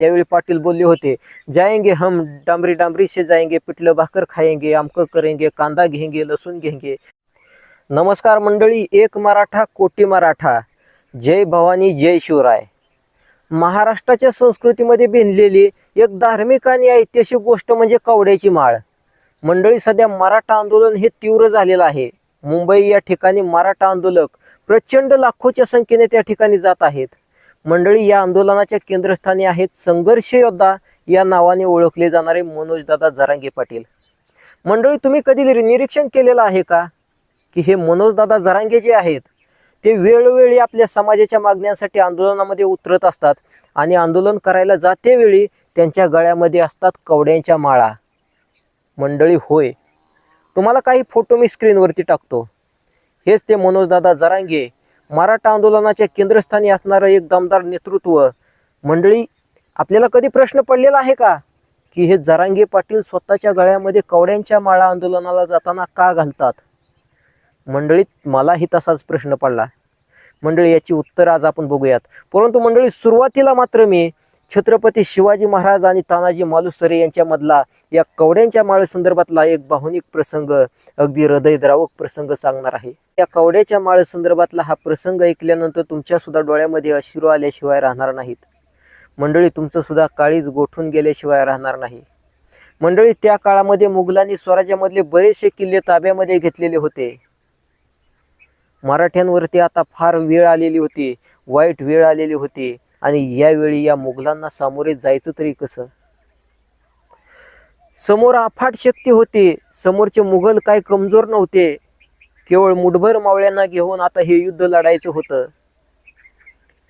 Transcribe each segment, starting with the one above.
त्यावेळी पाटील बोलले होते जाएंगे हम डांबरी डांबरी से जाएंगे पिठलं भाकर खाएंगे आमकं करेंगे कांदा घेंगे लसूण घेंगे. नमस्कार मंडळी एक मराठा कोटी मराठा. जय भवानी जय शिवराय. महाराष्ट्राच्या संस्कृतीमध्ये भिनलेली एक धार्मिक आणि ऐतिहासिक गोष्ट म्हणजे कवड्याची माळ. मंडळी सध्या मराठा आंदोलन हे तीव्र झालेलं आहे. मुंबई या ठिकाणी मराठा आंदोलक प्रचंड लाखोच्या संख्येने त्या ठिकाणी जात आहेत. मंडळी या आंदोलनाच्या केंद्रस्थानी आहेत संघर्ष योद्धा. या नावाने ओळखले जाणारे मनोजदादा जरांगे पाटील. मंडळी तुम्ही कधी निरीक्षण केलेलं आहे का? की हे मनोजदादा जरांगे जे आहेत ते वेळोवेळी आपल्या समाजाच्या मागण्यांसाठी आंदोलनामध्ये उतरत असतात आणि आंदोलन करायला जातेवेळी त्यांच्या गळ्यामध्ये असतात कवड्यांच्या माळा. मंडळी होय. तुम्हाला काही फोटो मी स्क्रीनवरती टाकतो. हेच ते मनोजदादा जरांगे मराठा आंदोलनाच्या केंद्रस्थानी असणारं एक दमदार नेतृत्व मंडळी आपल्याला कधी प्रश्न पडलेला आहे का? की हे जरांगे पाटील स्वतःच्या गळ्यामध्ये कवड्यांच्या माळा आंदोलनाला जाताना का घालतात? मंडळीत मलाही तसाच प्रश्न पडला. मंडळी याची उत्तर आज आपण बघूयात. परंतु मंडळी सुरुवातीला मात्र मी छत्रपती शिवाजी महाराज आणि तानाजी मालुसरे यांच्यामधला या कवड्यांच्या माळेसंदर्भातला एक भावनिक प्रसंग अगदी हृदयद्रावक प्रसंग सांगणार आहे. या कवड्याच्या माळेसंदर्भातला हा प्रसंग ऐकल्यानंतर तुमच्या सुद्धा डोळ्यामध्ये अश्रू आल्याशिवाय राहणार नाहीत. मंडळी तुमचं सुद्धा काळीज गोठून गेल्याशिवाय राहणार नाही. मंडळी त्या काळामध्ये मुघलांनी स्वराज्यामधले बरेचसे किल्ले ताब्यामध्ये घेतलेले होते. मराठ्यांवरती आता फार वेळ आलेली होती वाईट वेळ आलेली होती आणि यावेळी या मुघलांना सामोरे जायचं तरी कसं? समोर अफाट शक्ती होती समोरचे मुघल काय कमजोर नव्हते केवळ मुठभर मावळ्यांना घेऊन आता हे युद्ध लढायचं होतं.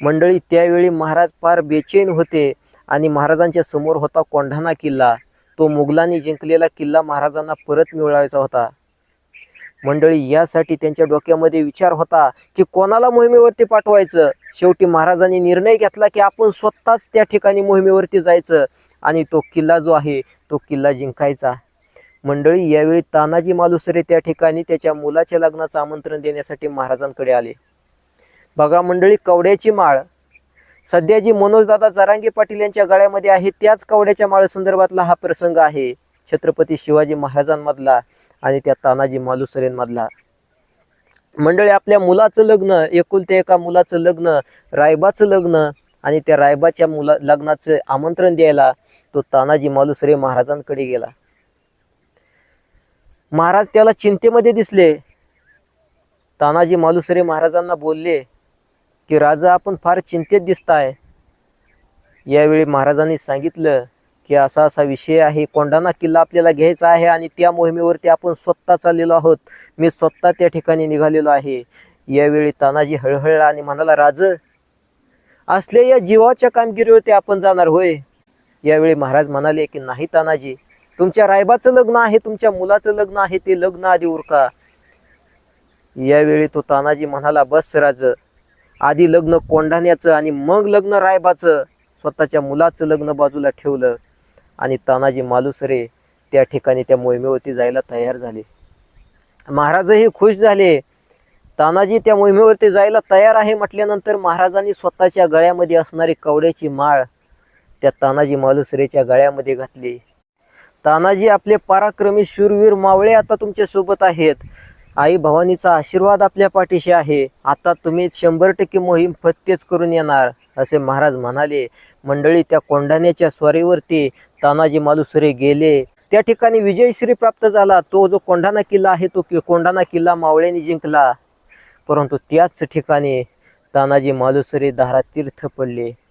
मंडळी त्यावेळी महाराज फार बेचैन होते आणि महाराजांच्या समोर होता कोंढाणा किल्ला. तो मुघलांनी जिंकलेला किल्ला महाराजांना परत मिळवायचा होता. मंडळी यासाठी त्यांच्या डोक्यामध्ये विचार होता की कोणाला मोहिमेवरती पाठवायचं? शेवटी महाराजांनी निर्णय घेतला की आपण स्वतःच त्या ठिकाणी मोहिमेवरती जायचं आणि तो किल्ला जो आहे तो किल्ला जिंकायचा. मंडळी यावेळी तानाजी मालुसरे त्या ठिकाणी त्याच्या मुलाच्या लग्नाचं आमंत्रण देण्यासाठी महाराजांकडे आले. बघा मंडळी कवड्याची माळ. सध्या जी मनोजदादा जरांगे पाटील यांच्या गळ्यामध्ये आहे त्याच कवड्याच्या माळसंदर्भातला हा प्रसंग आहे. छत्रपती शिवाजी महाराजांमधला आणि त्या तानाजी मालुसरेंमधला. मंडळी आपल्या मुलाचं लग्न एकुलत्या एका मुलाचं लग्न रायबाचं लग्न आणि त्या रायबाच्या मुला लग्नाचं आमंत्रण द्यायला तो तानाजी मालुसरे महाराजांकडे गेला. महाराज त्याला चिंतेमध्ये दिसले. तानाजी मालुसरे महाराजांना बोलले की राजा आपण फार चिंतेत दिसताय. यावेळी महाराजांनी सांगितलं की असा असा विषय आहे. कोंढाणा किल्ला आपल्याला घ्यायचा आहे आणि त्या मोहिमेवरती आपण स्वतः चाललेलो आहोत. मी स्वतः त्या ठिकाणी निघालेलो आहे. यावेळी तानाजी हळहळला आणि म्हणाला राज असल्या या जीवाच्या कामगिरीवरती आपण जाणार होय. यावेळी महाराज म्हणाले की नाही तानाजी. तुमच्या रायबाचं लग्न आहे तुमच्या मुलाचं लग्न आहे ते लग्न आधी उरका. यावेळी तो तानाजी म्हणाला बस राज आधी लग्न कोंढाण्याचं आणि मग लग्न रायबाचं. स्वतःच्या मुलाचं लग्न बाजूला ठेवलं आणि तानाजी मालुसरे त्या ठिकाणी त्या मोहिमेवरती जायला तयार झाले. महाराजही खुश झाले. तानाजी त्या मोहिमेवरती जायला तयार आहे म्हटल्यानंतर महाराजांनी स्वतःच्या गळ्यामध्ये असणारी कवड्याची माळ त्या तानाजी मालुसरेच्या गळ्यामध्ये घातली. तानाजी आपले पराक्रमी शूरवीर मावळे आता तुमच्यासोबत आहेत. आई भवानीचा आशीर्वाद आपल्या पाठीशी आहे. आता तुम्ही शंभर टक्के मोहीम फत्तेच करून येणार असे महाराज म्हणाले. मंडळी त्या कोंढाण्याच्या स्वारीवरती तानाजी मालुसरे गेले. त्या ठिकाणी विजयश्री प्राप्त झाला. तो जो कोंढाणा किल्ला आहे तो कि- कोंढाणा किल्ला मावळ्यांनी जिंकला. परंतु त्याच ठिकाणी तानाजी मालुसरे दारा तीर्थ पडले.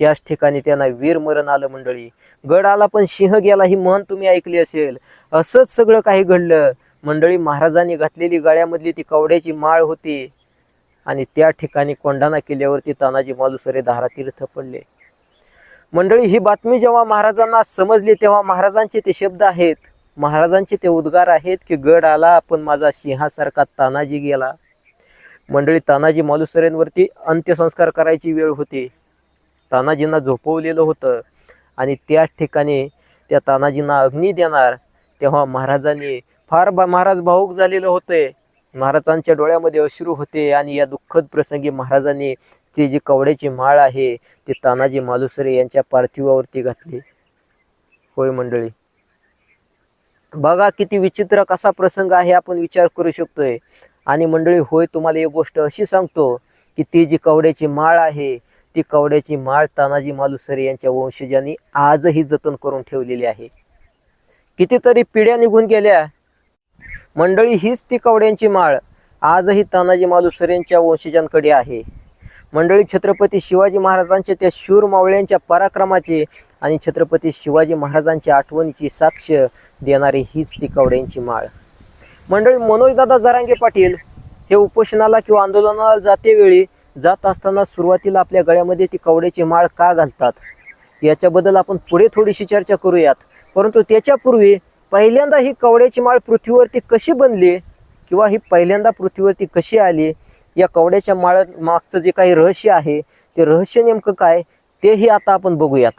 त्याच ठिकाणी त्यांना वीर मरण आलं मंडळी. गड आला पण सिंह गेला ही म्हण तुम्ही ऐकली असेल. असंच सगळं काही घडलं. मंडळी महाराजांनी घातलेली गळ्यामधली ती कवड्याची माळ होती. आणि त्या ठिकाणी कोंढाणा किल्ल्यावरती तानाजी मालुसरे दारा तीर्थ पडले मंडळी ही बातमी जेव्हा महाराजांना समजली तेव्हा महाराजांचे ते शब्द आहेत. महाराजांचे ते उद्गार आहेत की गड आला पण माझा सिंहासारखा तानाजी गेला. मंडळी तानाजी मालुसरेंवरती अंत्यसंस्कार करायची वेळ होती. तानाजींना झोपवलेलं होतं. आणि त्याच ठिकाणी त्या तानाजींना अग्नी देणार तेव्हा महाराजांनी फार बा महाराज भाऊक झालेलं होते. महाराजांच्या डोळ्यामध्ये अश्रू होते आणि या दुःखद प्रसंगी महाराजांनी ते जी कवड्याची माळ आहे ती तानाजी मालुसरे यांच्या पार्थिवावरती घातली. होय मंडळी. बघा किती विचित्र कसा प्रसंग आहे आपण विचार करू शकतोय. आणि मंडळी होय तुम्हाला एक गोष्ट अशी सांगतो की ती जी कवड्याची माळ आहे ती कावड्याची माळ तानाजी मालुसरे यांच्या वंशजांनी आजही जतन करून ठेवलेली आहे. कितीतरी पिढ्या निघून गेल्या. मंडळी हीच ती कावड्यांची माळ आजही तानाजी मालुसरे यांच्या वंशजांकडे आहे. मंडळी छत्रपती शिवाजी महाराजांच्या त्या शूर मावळ्यांच्या पराक्रमाचे आणि छत्रपती शिवाजी महाराजांच्या आठवणीची साक्ष देणारी हीच ती कावड्यांची माळ. मंडळी मनोजदादा जरांगे पाटील हे उपोषणाला किंवा आंदोलनाला जाते वेळी जात असताना सुरुवातीला आपल्या गळ्यामध्ये ती कवड्याची माळ का घालतात? याच्याबद्दल आपण पुढे थोडीशी चर्चा करूयात. परंतु त्याच्यापूर्वी पहिल्यांदा ही कवड्याची माळ पृथ्वीवरती कशी बनली किंवा ही पहिल्यांदा पृथ्वीवरती कशी आली? या कवड्याच्या माळ मागचं जे काही रहस्य आहे ते रहस्य नेमकं काय? तेही आता आपण बघूयात.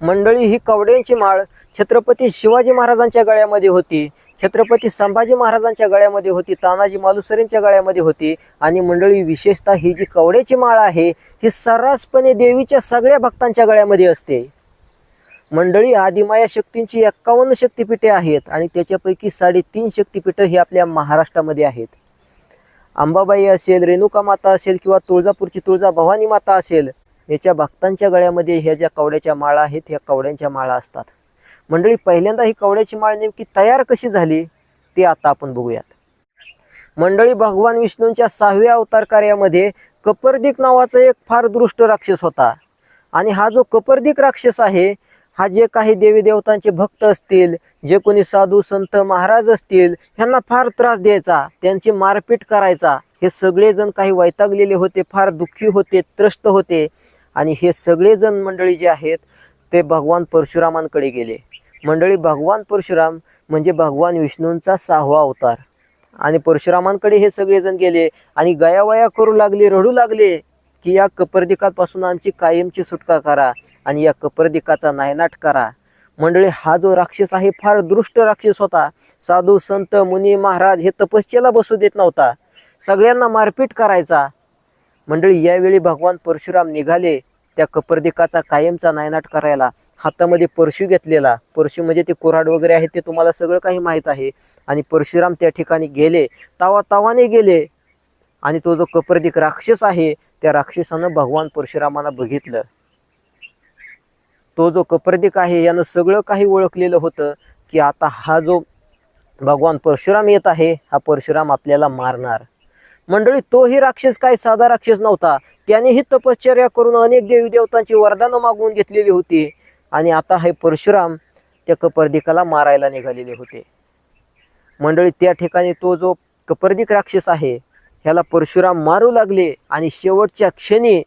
मंडळी ही कवड्यांची माळ छत्रपती शिवाजी महाराजांच्या गळ्यामध्ये होती. छत्रपती संभाजी महाराजांच्या गळ्यामध्ये होती तानाजी मालुसरेंच्या गळ्यामध्ये होती आणि मंडळी विशेषतः ही जी कवड्याची माळ आहे ही सर्रासपणे देवीच्या सगळ्या भक्तांच्या गळ्यामध्ये असते. मंडळी आदिमाया शक्तींची एक्कावन्न शक्तीपीठे आहेत आणि त्याच्यापैकी साडेतीन शक्तिपीठं ही आपल्या महाराष्ट्रामध्ये आहेत. अंबाबाई असेल रेणुका माता असेल किंवा तुळजापूरची तुळजा भवानी माता असेल याच्या भक्तांच्या गळ्यामध्ये ह्या ज्या कवड्याच्या माळा आहेत ह्या कवड्यांच्या माळा असतात. मंडळी पहिल्यांदा ही कवड्याची माळ नेमकी तयार कशी झाली ते आता आपण बघूयात. मंडळी भगवान विष्णूंच्या सहाव्या अवतार कार्यामध्ये कपर्दिक नावाचा एक फार दृष्ट राक्षस होता. आणि हा जो कपर्दिक राक्षस आहे हा जे काही देवी देवतांचे भक्त असतील जे कोणी साधू संत महाराज असतील ह्यांना फार त्रास द्यायचा त्यांची मारपीट करायचा हे सगळेजण काही वैतागलेले होते फार दुःखी होते त्रस्त होते. आणि हे सगळेजण मंडळी जे आहेत ते भगवान परशुरामांकडे गेले. मंडळी भगवान परशुराम म्हणजे भगवान विष्णूंचा सहावा अवतार. आणि परशुरामांकडे हे सगळेजण गेले आणि गयावया करू लागले रडू लागले की या कपर्दिकापासून आमची कायमची सुटका करा आणि या कपर्दिकाचा नायनाट करा. मंडळी हा जो राक्षस आहे फार दृष्ट राक्षस होता. साधू संत मुनी महाराज हे तपस्येला बसू देत नव्हता. सगळ्यांना मारपीट करायचा. मंडळी यावेळी भगवान परशुराम निघाले त्या कपर्दिकाचा कायमचा नायनाट करायला. हातामध्ये परशू घेतलेला परशू म्हणजे ते कुऱ्हाड वगैरे आहे ते तुम्हाला सगळं काही माहीत आहे. आणि परशुराम त्या ठिकाणी गेले तावा तावाने गेले. आणि तो जो कपर्दिक राक्षस आहे त्या राक्षसानं भगवान परशुरामांना बघितलं. तो जो कपर्दिक आहे यानं सगळं काही ओळखलेलं होतं की आता हा जो भगवान परशुराम येत आहे हा परशुराम आपल्याला मारणार. मंडळी तोही राक्षस काय? साधा राक्षस नव्हता. त्यानेही तपश्चर्या करून अनेक देवी देवतांची वरदानं मागवून घेतलेली होती. आणि आता हे परशुराम त्या कपर्दिकाला मारायला निघालेले होते. मंडळी त्या ठिकाणी तो जो कपर्दिक राक्षस आहे ह्याला परशुराम मारू लागले आणि शेवटच्या क्षणी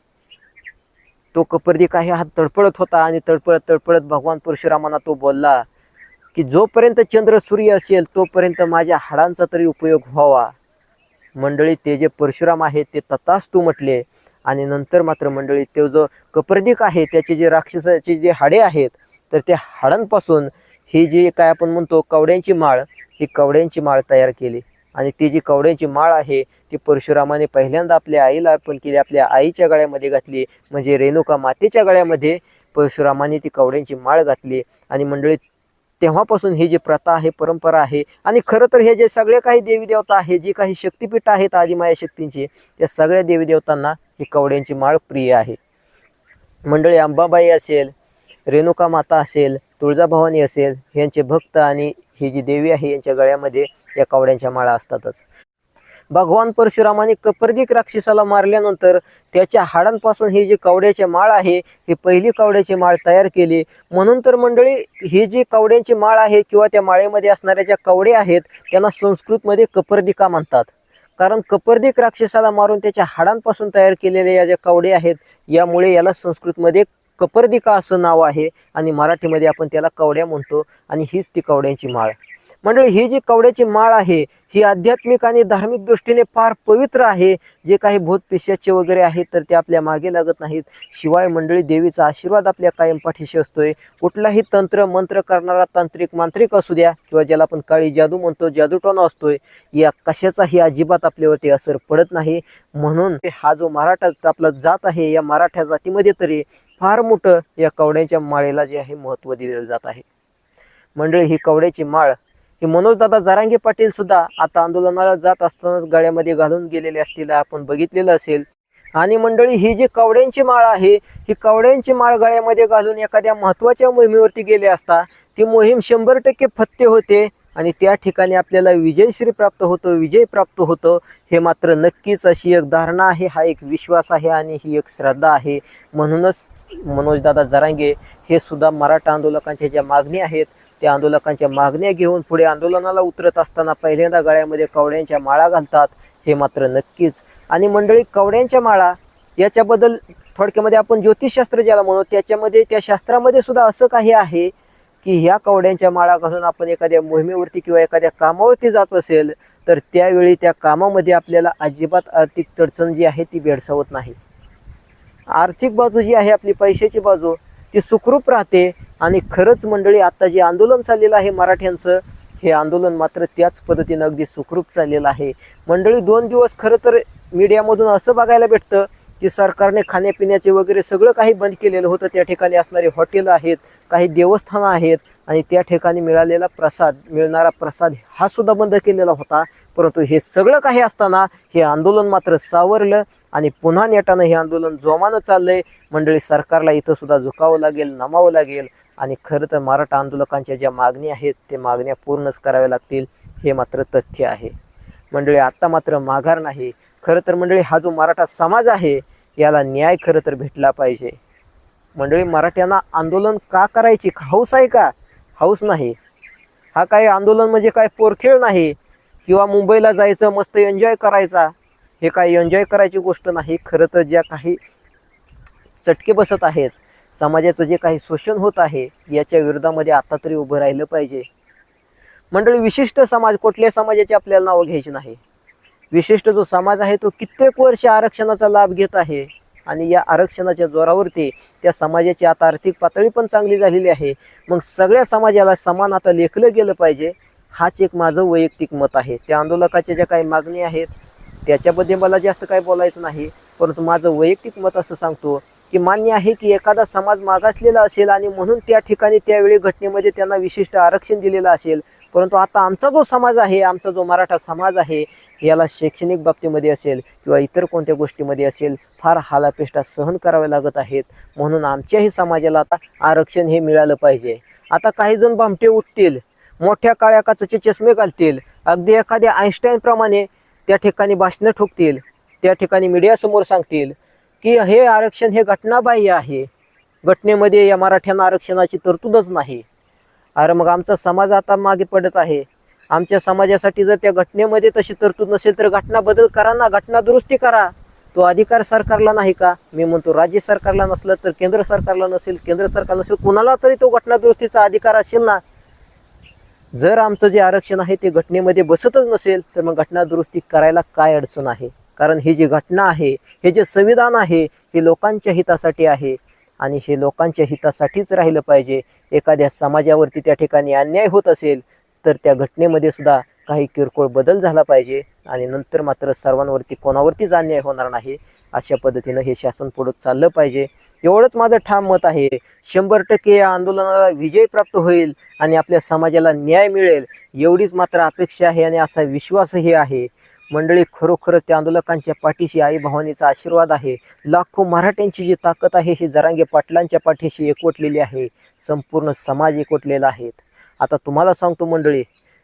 तो कपर्दिक आहे हा तडपडत होता आणि तडपडत तडपडत भगवान परशुरामांना तो बोलला की जोपर्यंत चंद्र सूर्य असेल तोपर्यंत माझ्या हाडांचा तरी उपयोग व्हावा. मंडळी ते जे परशुराम आहेत ते तथास्तू म्हटले आणि नंतर मात्र मंडळी तो जो कपर्दिक आहे त्याचे जे राक्षसाचे जे हाडे आहेत तर त्या हाडांपासून ही जी काय आपण म्हणतो कवड्यांची माळ ही कवड्यांची माळ तयार केली. आणि ती जी कवड्यांची माळ आहे ती परशुरामाने पहिल्यांदा आपल्या आईला अर्पण केली आपल्या आईच्या गळ्यामध्ये घातली म्हणजे रेणुका मातेच्या गळ्यामध्ये परशुरामाने ती कवड्यांची माळ घातली. आणि मंडळी तेव्हापासून ही जी प्रथा आहे परंपरा आहे आणि खरं तर हे जे सगळे काही देवी देवता आहे जी काही शक्तिपीठ आहेत आदिमाया शक्तींची त्या सगळ्या देवी देवतांना ही कवड्यांची माळ प्रिय आहे. मंडळी अंबाबाई असेल रेणुका माता असेल तुळजाभवानी असेल यांचे भक्त आणि ही जी देवी आहे यांच्या गळ्यामध्ये या कवड्यांच्या माळा असतातच. भगवान परशुरामाने कपर्दिक राक्षसाला मारल्यानंतर त्याच्या हाडांपासून ही जी कावड्याचे माळ आहे हे पहिली कावड्याचे माळ तयार केली. म्हणून तर मंडळी ही जी कावड्यांची माळ आहे किंवा त्या माळेमध्ये असणाऱ्या ज्या कावडे आहेत त्यांना संस्कृतमध्ये कपर्दिका म्हणतात. कारण कपर्दिक राक्षसाला मारून त्याच्या हाडांपासून तयार केलेल्या या ज्या कावडे आहेत यामुळे याला संस्कृतमध्ये कपर्दिका असं नाव आहे आणि मराठीमध्ये आपण त्याला कवड्या म्हणतो आणि हीच ती कवड्यांची माळ. मंडळी ही जी कवड्याची माळ आहे ही आध्यात्मिक आणि धार्मिक दृष्टीने फार पवित्र आहे. जे काही भूत पिशाचे वगैरे आहेत तर ते आपल्या मागे लागत नाहीत. शिवाय मंडळी देवीचा आशीर्वाद आपल्या कायम पाठीशी असतोय. कुठलाही तंत्र मंत्र करणारा तांत्रिक मांत्रिक असू द्या किंवा ज्याला आपण काळी जादू म्हणतो जादूटोना असतोय या कशाचाही अजिबात आपल्यावरती असर पडत नाही. म्हणून हा जो मराठा आपला जात आहे या मराठा जातीमध्ये तरी फार मोठं या कवड्याच्या माळेला जे आहे महत्त्व दिलेलं जात आहे. मंडळी ही कवड्याची माळ हे मनोजदादा जरांगे पाटील सुद्धा आता आंदोलनाला जात असतानाच गळ्यामध्ये घालून गेलेले असतील आपण बघितलेलं असेल. आणि मंडळी ही जी कवड्यांची माळ आहे ही कवड्यांची माळ गळ्यामध्ये घालून एखाद्या महत्त्वाच्या मोहिमेवरती गेले असता ती मोहीम शंभर टक्के फत्ते होते आणि त्या ठिकाणी आपल्याला विजयश्री प्राप्त होतो विजय प्राप्त होतो हे मात्र नक्कीच अशी एक धारणा आहे हा एक विश्वास आहे आणि ही एक श्रद्धा आहे. म्हणूनच मनोजदादा जरांगे हे सुद्धा मराठा आंदोलकांच्या ज्या मागणी आहेत त्या आंदोलकांच्या मागण्या घेऊन पुढे आंदोलनाला उतरत असताना पहिल्यांदा गळ्यामध्ये कवड्यांच्या माळा घालतात हे मात्र नक्कीच. आणि मंडळी कवड्यांच्या माळा याच्याबद्दल थोडक्यामध्ये आपण ज्योतिषशास्त्र ज्याला म्हणू त्याच्यामध्ये त्या शास्त्रामध्ये सुद्धा असं काही आहे की ह्या कवड्यांच्या माळा घालून आपण एखाद्या मोहिमेवरती किंवा एखाद्या कामावरती जात असेल तर त्यावेळी त्या कामामध्ये आपल्याला अजिबात आर्थिक चडचण जी आहे ती भेडसावत नाही. आर्थिक बाजू जी आहे आपली पैशाची बाजू ती सुखरूप राहते आणि खरंच मंडळी आता जे आंदोलन चाललेलं आहे मराठ्यांचं हे आंदोलन मात्र त्याच पद्धतीनं अगदी सुखरूप चाललेलं आहे. मंडळी दोन दिवस खरं तर मीडियामधून असं बघायला भेटतं की सरकारने खाण्यापिण्याचे वगैरे सगळं काही बंद केलेलं होतं. त्या ठिकाणी असणारे हॉटेल आहेत काही देवस्थानं आहेत आणि त्या ठिकाणी मिळालेला प्रसाद मिळणारा प्रसाद हा सुद्धा बंद केलेला होता. परंतु हे सगळं काही असताना हे आंदोलन मात्र सावरलं आणि पुन्हा नेटानं हे आंदोलन जोमानं चाललंय. मंडळी सरकारला इथं सुद्धा झुकावं लागेल नमावं लागेल. आणि खरं तर मराठा आंदोलकांच्या ज्या मागणी आहेत ते मागण्या पूर्णच कराव्या लागतील हे मात्र तथ्य आहे. मंडळी आत्ता मात्र माघार नाही. खरं तर मंडळी हा जो मराठा समाज आहे याला न्याय खरं तर भेटला पाहिजे. मंडळी मराठ्यांना आंदोलन का करायची? हौस आहे का? हौस नाही. हा काही आंदोलन म्हणजे काय? पोरखेळ नाही. किंवा मुंबईला जायचं मस्त एन्जॉय करायचा. हे काय एन्जॉय करायची गोष्ट नाही. खरं तर ज्या काही चटके बसत आहेत समाजाचं जे काही शोषण होत आहे याच्या विरोधामध्ये आता तरी उभं राहिलं पाहिजे. मंडळी विशिष्ट समाज कुठल्या समाजाची आपल्याला नावं घ्यायची नाही. विशिष्ट जो समाज आहे तो कित्येक वर्ष आरक्षणाचा लाभ घेत आहे आणि या आरक्षणाच्या जोरावरती त्या समाजाची आता आर्थिक पातळी पण चांगली झालेली आहे. मग सगळ्या समाजाला समान आता लेखलं गेलं पाहिजे हाच एक माझं वैयक्तिक मत आहे. त्या आंदोलकाच्या ज्या काही मागणी आहेत त्याच्याबद्दल मला जास्त काही बोलायचं नाही परंतु माझं वैयक्तिक मत असं सांगतो की मान्य आहे की एखादा समाज मागासलेला असेल आणि म्हणून त्या ठिकाणी त्यावेळी घटनेमध्ये त्यांना विशिष्ट आरक्षण दिलेलं असेल परंतु आता आमचा जो समाज आहे आमचा जो मराठा समाज आहे याला शैक्षणिक बाबतीमध्ये असेल किंवा इतर कोणत्या गोष्टीमध्ये असेल फार हालापेष्टा सहन कराव्या लागत आहेत. म्हणून आमच्याही समाजाला आता आरक्षण हे मिळालं पाहिजे. आता काही जण भामटे उठतील मोठ्या काळ्या काचेचे चष्मे घालतील. अगदी एखाद्या आईन्स्टाईनप्रमाणे त्या ठिकाणी भाषणं ठोकतील त्या ठिकाणी मीडियासमोर सांगतील की हे आरक्षण हे घटनाबाह्य आहे. घटनेमध्ये या मराठ्यांना आरक्षणाची तरतूदच नाही. अरे मग आमचा समाज आता मागे पडत आहे. आमच्या समाजासाठी जर त्या घटनेमध्ये तशी तरतूद नसेल तर घटना बदल करा ना घटना दुरुस्ती करा. तो अधिकार सरकारला नाही का? मी म्हणतो राज्य सरकारला नसलं तर केंद्र सरकारला नसेल केंद्र सरकार नसेल कुणाला तरी तो घटना दुरुस्तीचा अधिकार असेल ना? जर आमचं जे आरक्षण आहे ते घटनेमध्ये बसतच नसेल तर मग घटना दुरुस्ती करायला काय अडचण आहे? कारण ही जी घटना आहे हे जे संविधान आहे हे लोकांच्या हितासाठी आहे आणि हे लोकांच्या हितासाठीच राहिलं पाहिजे. एखाद्या समाजावरती त्या ठिकाणी अन्याय होत असेल तर त्या घटनेमध्ये सुद्धा काही किरकोळ बदल झाला पाहिजे आणि नंतर मात्र सर्वांवरती कोणावरतीच अन्याय होणार नाही. अशा पद्धतीनं हे शासन पुढं चाललं पाहिजे. एवढंच माझं ठाम मत आहे. शंभर टक्के या आंदोलनाला विजय प्राप्त होईल आणि आपल्या समाजाला न्याय मिळेल एवढीच मात्र अपेक्षा आहे आणि असा विश्वासही आहे. मंडळी खरोखरच त्या आंदोलकांच्या पाठीशी आई भवानीचा आशीर्वाद आहे. लाखो मराठ्यांची जी ताकद आहे ही जरांगे पाटलांच्या पाठीशी एकवटलेली आहे. संपूर्ण समाज एकवटलेला आहे. आता तुम्हाला सांगतो मंडळी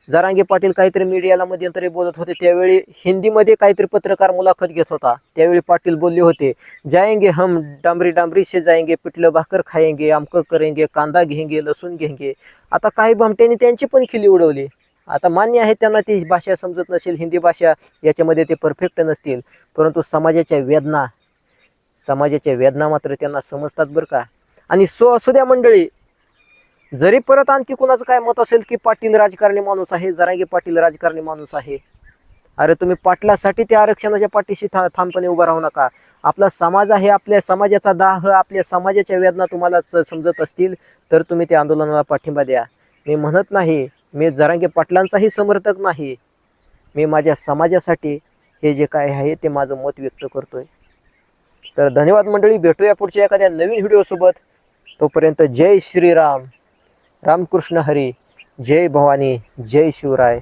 जरांगे पाटील काहीतरी मीडियाला मध्यंतरी बोलत होते त्यावेळी हिंदीमध्ये काहीतरी पत्रकार मुलाखत घेत होता. त्यावेळी पाटील बोलले होते जाएंगे हम डांबरी डांबरी से जाएंगे पिठलं भाकर खाएंगे आमकं करेंगे कांदा घेंगे लसूण घेंगे. आता काही भामट्यांनी त्यांची पण खिली उडवली. आता मान्य आहे त्यांना ती भाषा समजत नसेल हिंदी भाषा याच्यामध्ये ते परफेक्ट नसतील. परंतु समाजाच्या वेदना समाजाच्या वेदना मात्र त्यांना समजतात बरं का. आणि सो असू द्या मंडळी जरी परत आणखी कुणाचं काय मत असेल की पाटील राजकारणी माणूस आहे जरांगे पाटील राजकारणी माणूस आहे अरे तुम्ही पाटलासाठी त्या आरक्षणाच्या पाठीशी था ठामपणे उभा राहू नका. आपला समाज आहे आपल्या समाजाचा दाह आपल्या समाजाच्या वेदना तुम्हाला स- समजत असतील तर तुम्ही त्या आंदोलनाला पाठिंबा द्या. मी म्हणत नाही मी जरांगे पाटलांचाही समर्थक नाही. मी माझ्या समाजासाठी हे जे काय आहे ते माझं मत व्यक्त करतोय. तर धन्यवाद मंडळी भेटूया पुढच्या एखाद्या नवीन व्हिडिओसोबत. तोपर्यंत जय श्रीराम. रामकृष्ण हरी जय भवानी जय शिवराय.